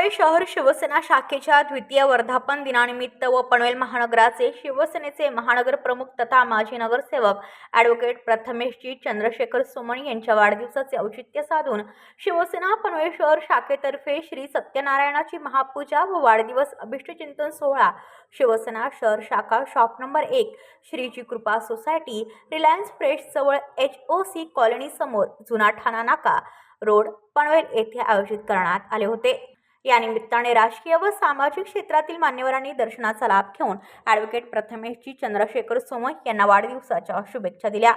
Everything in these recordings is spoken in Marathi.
पनवेल शहर शिवसेना शाखेच्या द्वितीय वर्धापन दिनानिमित्त व पनवेल महानगराचे शिवसेनेचे महानगर प्रमुख तथा माजी नगरसेवक ॲडव्होकेट प्रथमेशजी चंद्रशेखर सोमणी यांच्या वाढदिवसाचे औचित्य साधून शिवसेना पनवेल शहर शाखेतर्फे श्री सत्यनारायणाची महापूजा व वाढदिवस अभिष्टचिंतन सोहळा शिवसेना शहर शाखा शॉप नंबर एक Shreeji Kripa society Reliance Fresh जवळ एच ओ सी कॉलनी समोर जुना ठाणा नाका रोड पनवेल येथे आयोजित करण्यात आले होते. या निमित्ताने राजकीय व सामाजिक क्षेत्रातील मान्यवरांनी दर्शनाचा लाभ घेऊन ॲडव्होकेट प्रथमेशजी चंद्रशेखर सोमय यांना वाढदिवसाच्या शुभेच्छा दिल्या.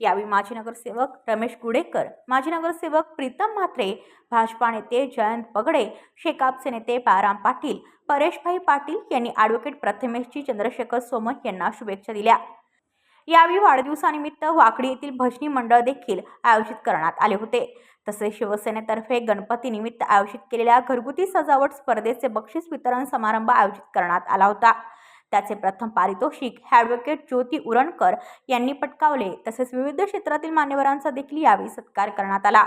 यावेळी माजी नगरसेवक रमेश गुडेकर माजी नगरसेवक प्रीतम म्हात्रे भाजपा नेते जयंत पगडे शेकापचे नेते बाराम पाटील परेशभाई पाटील यांनी ॲडव्होकेट प्रथमेशजी चंद्रशेखर सोमय यांना शुभेच्छा दिल्या. यावेळी वाढदिवसानिमित्त वाकडी येथील भजनी मंडळ देखील आयोजित करण्यात आले होते. तसेच शिवसेनेतर्फे गणपतीनिमित्त आयोजित केलेल्या घरगुती सजावट स्पर्धेचे बक्षीस वितरण समारंभ आयोजित करण्यात आला होता. त्याचे प्रथम पारितोषिक ॲडव्होकेट ज्योती उरणकर यांनी पटकावले. तसेच विविध क्षेत्रातील मान्यवरांचा देखील यावेळी सत्कार करण्यात आला.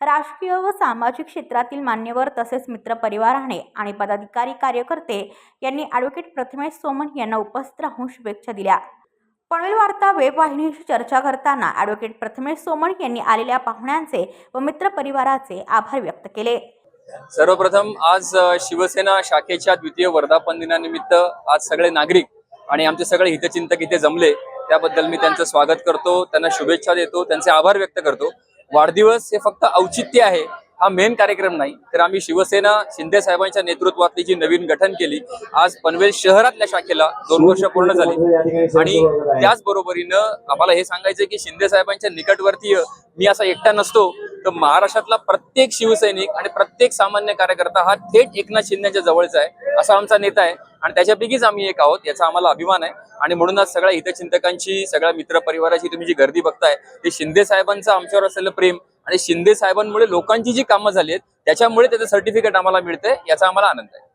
राजकीय व सामाजिक क्षेत्रातील मान्यवर तसेच मित्रपरिवाराने आणि पदाधिकारी कार्यकर्ते यांनी ॲडव्होकेट प्रथमेश सोमन यांना उपस्थित राहून शुभेच्छा दिल्या. पनवेल वार्ता वेब वाहिनीशी चर्चा करताना ॲडव्होकेट प्रथमेश सोमण यांनी आलेल्या पाहुण्यांचे व मित्रपरिवाराचे आभार व्यक्त केले. सर्वप्रथम आज शिवसेना शाखेच्या द्वितीय वर्धापन दिनानिमित्त आज सगळे नागरिक आणि आमचे सगळे हितचिंतक इथे जमले त्याबद्दल मी त्यांचं स्वागत करतो त्यांना शुभेच्छा देतो त्यांचे आभार व्यक्त करतो. वाढदिवस हे फक्त औचित्य आहे हा मेन कार्यक्रम नाही. तर आम्ही शिवसेना शिंदे साहेबांच्या नेतृत्वातली जी नवीन गठन केली आज पनवेल शहरातल्या शाखेला दोन वर्ष पूर्ण झाली. आणि त्याचबरोबरीनं आम्हाला हे सांगायचं की शिंदे साहेबांच्या निकटवर्तीय मी असा एकटा नसतो तर महाराष्ट्रातला प्रत्येक शिवसैनिक आणि प्रत्येक सामान्य कार्यकर्ता हा थेट एकनाथ शिंदेच्या जवळचा आहे असा आमचा नेता आहे. आणि त्याच्यापैकीच आम्ही एक आहोत याचा आम्हाला अभिमान आहे. आणि म्हणूनच सगळ्या हितचिंतकांची सगळ्या मित्रपरिवाराची तुम्ही जी गर्दी बघताय ते शिंदे साहेबांचं आमच्यावर असलेलं प्रेम आणि शिंदे साहेबांमुळे लोकांची जी कामं झाली आहेत त्याच्यामुळे त्याचं सर्टिफिकेट आम्हाला मिळतंय याचा आम्हाला आनंद आहे.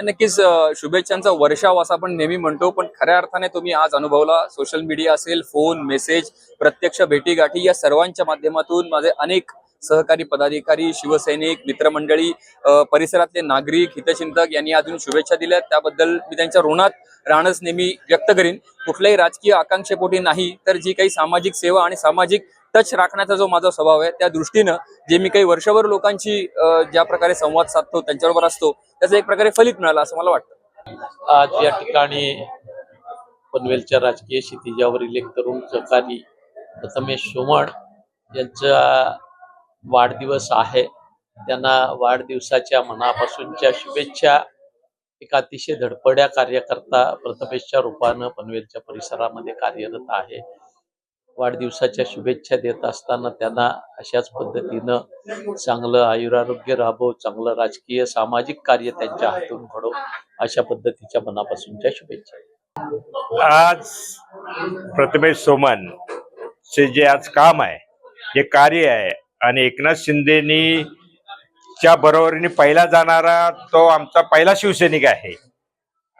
नक्कीच शुभेच्छांचा वर्षाव असं आपण नेहमी म्हणतो पण खऱ्या अर्थाने तुम्ही आज अनुभवला सोशल मीडिया असेल फोन मेसेज प्रत्यक्ष भेटीगाठी या सर्वांच्या माध्यमातून माझे अनेक सहकारी पदाधिकारी शिवसैनिक मित्रमंडळी परिसरातले नागरिक हितचिंतक यांनी अजून शुभेच्छा दिल्या त्याबद्दल मी त्यांच्या ऋणात राहणंच नेहमी व्यक्त करीन. कुठल्याही राजकीय आकांक्षेपोटी नाही तर जी काही सामाजिक सेवा आणि सामाजिक टच राखण्याचा जो माझा स्वभाव आहे त्या दृष्टीनं जे मी काही वर्षभर लोकांची ज्या प्रकारे संवाद साधतो त्यांच्याबरोबर असतो त्याचं एक प्रकारे फलित मिळालं असं मला वाटतं. आज या ठिकाणी पनवेलच्या राजकीय क्षितिजावरील एक तरुण सहकारी प्रथमेश सोमण यांचा वाढदिवस आहे. त्यांना वाढदिवसाच्या मनापासूनच्या शुभेच्छा एक अतिशय धडपड्या कार्यकर्ता प्रथमेशच्या रूपानं पनवेलच्या परिसरामध्ये कार्यरत आहे. वाढदिवसाच्या शुभेच्छा देत असताना त्यांना अशाच पद्धतीनं चांगलं आयुरारोग्य राबव चांगलं राजकीय सामाजिक कार्य त्यांच्या हातून घडव अशा पद्धतीच्या मनापासूनच्या शुभेच्छा. आज प्रथमेश सोमन चे जे आज काम आहे जे कार्य आहे आणि एकनाथ शिंदेनी च्या बरोबरीने पहिला जाणारा तो आमचा पहिला शिवसैनिक आहे.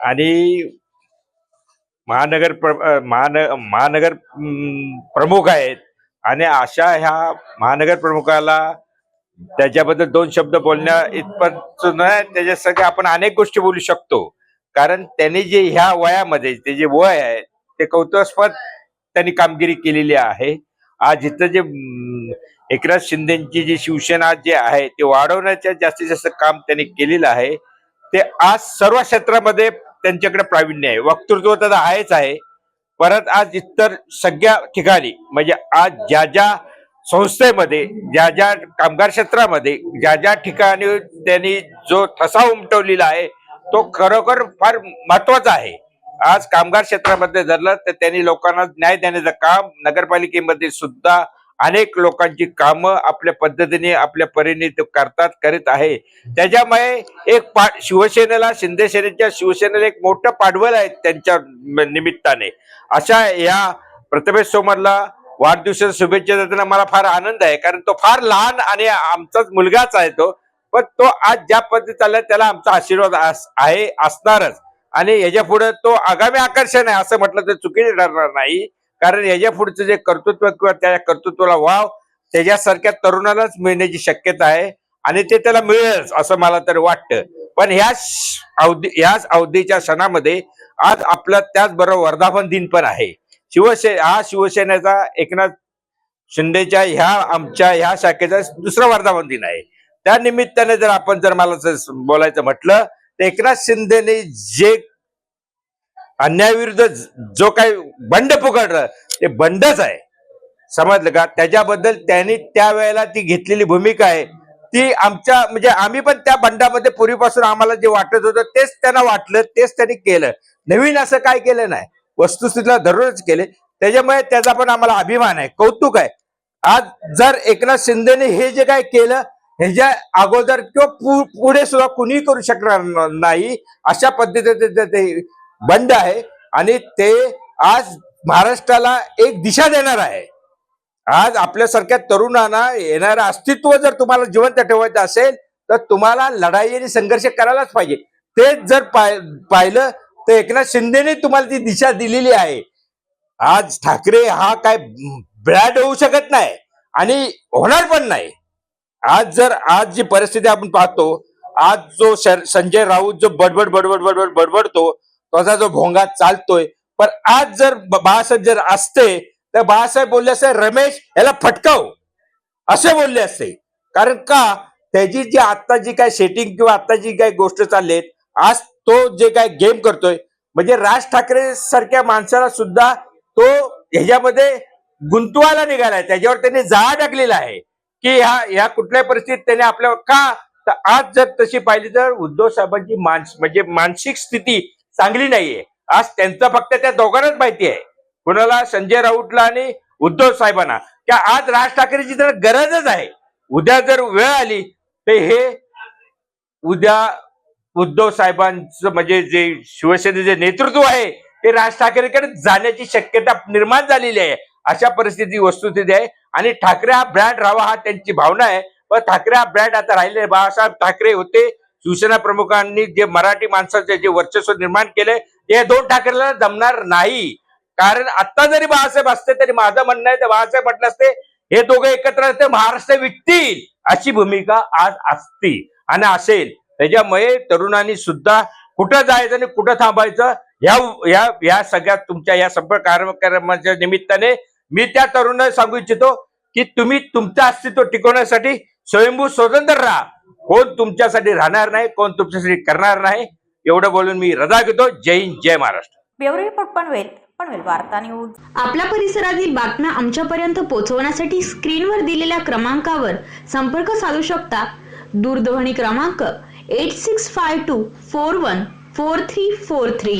आणि महानगर प्र महान महानगर प्रमुख आहेत. आणि अशा ह्या महानगर प्रमुखाला त्याच्याबद्दल दोन शब्द बोलण्या इतपत नाही त्याच्या सगळ्या आपण अनेक गोष्टी बोलू शकतो. कारण त्यांनी जे ह्या वयामध्ये ते जे वय आहे ते कौतुकास्पद त्यांनी कामगिरी केलेली आहे. आज इथं जे एकनाथ शिंदेची जी शिवसेना जे आहे ते वाढवण्याच्या जास्तीत जास्त काम त्यांनी केलेलं आहे. ते आज सर्व क्षेत्रामध्ये त्यांच्याकडे प्रावीण्य आहे. वक्तृत्व तर आहेच आहे. परत आज इतर सगळ्या ठिकाणी म्हणजे आज ज्या ज्या संस्थेमध्ये ज्या ज्या कामगार क्षेत्रामध्ये ज्या ज्या ठिकाणी त्यांनी जो ठसा उमटवलेला आहे तो खरोखर फार महत्त्वाचा आहे. आज कामगार क्षेत्रामध्ये झालं तर त्यांनी लोकांना न्याय देण्याचं काम नगरपालिकेमध्ये सुद्धा अनेक लोकांची कामं आपल्या पद्धतीने आपल्या परीने ते करतात करीत आहे. त्याच्यामुळे एक पा शिवसेनेला शिंदे सेनेच्या शिवसेनेला एक मोठं पाठबळ आहे त्यांच्या निमित्ताने. अशा या प्रथमेश सोमरला वाढदिवसाच्या शुभेच्छा देताना मला फार आनंद आहे कारण तो फार लहान आणि आमचाच मुलगाच आहे तो. पण तो आज ज्या पद्धती चालला त्याला आमचा आशीर्वाद आहे असणारच. आणि याच्यापुढे तो आगामी आकर्षण आहे असं म्हटलं तर चुकीचे ठरणार नाही. कारण याच्या पुढचं जे कर्तृत्व किंवा त्या कर्तृत्वाला वाव त्याच्यासारख्या तरुणालाच मिळण्याची शक्यता आहे आणि ते त्याला मिळेलच असं मला तर वाटतं. पण ह्याच अवधी ह्याच अवधीच्या सणामध्ये आज आपलं त्याचबरोबर वर्धापन दिन पण आहे. शिवसे हा शिवसेनेचा एकनाथ शिंदेच्या ह्या आमच्या ह्या शाखेचा दुसरा वर्धापन दिन आहे. त्या निमित्ताने जर आपण जर मला बोलायचं म्हटलं तर एकनाथ शिंदेने जे अन्यायाविरुद्ध जो काही बंड पुकारलं ते बंडच आहे. समजलं का? त्याच्याबद्दल त्यांनी त्यावेळेला ती घेतलेली भूमिका आहे. ती आमच्या म्हणजे आम्ही पण त्या बंडामध्ये पूर्वीपासून आम्हाला जे वाटत होतं तेच त्यांना वाटलं तेच त्यांनी केलं. नवीन असं काय केलं नाही. वस्तुस्थितीला धरूनच केले. त्याच्यामुळे त्याचा पण आम्हाला अभिमान आहे कौतुक आहे. आज जर एकनाथ शिंदेने हे जे काय केलं ह्याच्या अगोदर किंवा पु- पुढे सुद्धा कुणीही करू शकणार नाही अशा पद्धतीने बंद आहे आणि ते आज महाराष्ट्राला एक दिशा देणार आहे. आज आपल्यासारख्या तरुणांना येणारं अस्तित्व जर तुम्हाला जिवंत ठेवायचं असेल तर तुम्हाला लढाई आणि संघर्ष करायलाच पाहिजे. तेच जर पाहिलं तर एकनाथ शिंदेने तुम्हाला ती दिशा दिलेली आहे. आज ठाकरे हा काय ब्रॅड होऊ शकत नाही आणि होणार पण नाही. आज जर आज जी परिस्थिती आपण पाहतो आज जो संजय राऊत जो बडबड बडबड बडबड बडबडतो त्याचा जो भोंगा चालतोय. पण आज जर बाळासाहेब जर असते तर बाळासाहेब बोलले असते रमेश याला फटकाव. असे बोलले असते. कारण का? त्याची जी आत्ता जी काय सेटिंग किंवा आत्ता जी काय गोष्ट चालली आज तो जे काय गेम करतोय म्हणजे राज ठाकरे सारख्या माणसाला सुद्धा तो ह्याच्यामध्ये गुंतवायला निघालाय. त्याच्यावर त्यांनी जाळा टाकलेला आहे. की ह्या ह्या कुठल्या परिस्थितीत त्याने आपल्या का? तर आज जर तशी पाहिली तर उद्धव साहेबांची मानस म्हणजे मानसिक स्थिती चांगली नाहीये. आज त्यांचं फक्त त्या दोघांनाच माहिती आहे. कुणाला संजय राऊतला आणि उद्धव साहेबांना. त्या आज राज ठाकरेची तर गरजच आहे. उद्या जर वेळ आली तर हे उद्या उद्धव साहेबांचं म्हणजे जे शिवसेनेचे नेतृत्व आहे ते राज ठाकरेकडे जाण्याची शक्यता निर्माण झालेली आहे. अशा परिस्थिती वस्तुस्थिती आहे. आणि ठाकरे हा ब्रँड राहावा हा त्यांची भावना आहे. पण ठाकरे हा ब्रँड आता राहिले बाळासाहेब ठाकरे होते शिवसेना प्रमुखांनी जे मराठी माणसाचे जे वर्चस्व निर्माण केले ते दोन ठाकरेला जमणार नाही. कारण आता जरी बाळासाहेब असते तरी माझं म्हणणं आहे तर बाळासाहेब म्हटलं असते हे दोघं एकत्र असते महाराष्ट्र विकतील अशी भूमिका आज असती आणि असेल. त्याच्यामुळे तरुणांनी सुद्धा कुठं जायचं आणि कुठं थांबायचं ह्या या या सगळ्या तुमच्या या संपर्क कार्यक्रमाच्या निमित्ताने मी त्या तरुणांना सांगू इच्छितो की तुम्ही तुमचं अस्तित्व टिकवण्यासाठी स्वयंभू स्वतंत्र राहा. कोण तुमच्यासाठी राहणार नाही कोण तुमच्यासाठी करणार नाही एवढं बोलून मी रजा घेतो. जय हिंद जय Maharashtra. Bureau report Panvel Panvel Varta news. आपल्या परिसरातील बातम्या आमच्यापर्यंत पोहोचवण्यासाठी स्क्रीनवर दिलेल्या क्रमांकावर संपर्क साधू शकता. दूरध्वनी क्रमांक eight six five two four one four three four three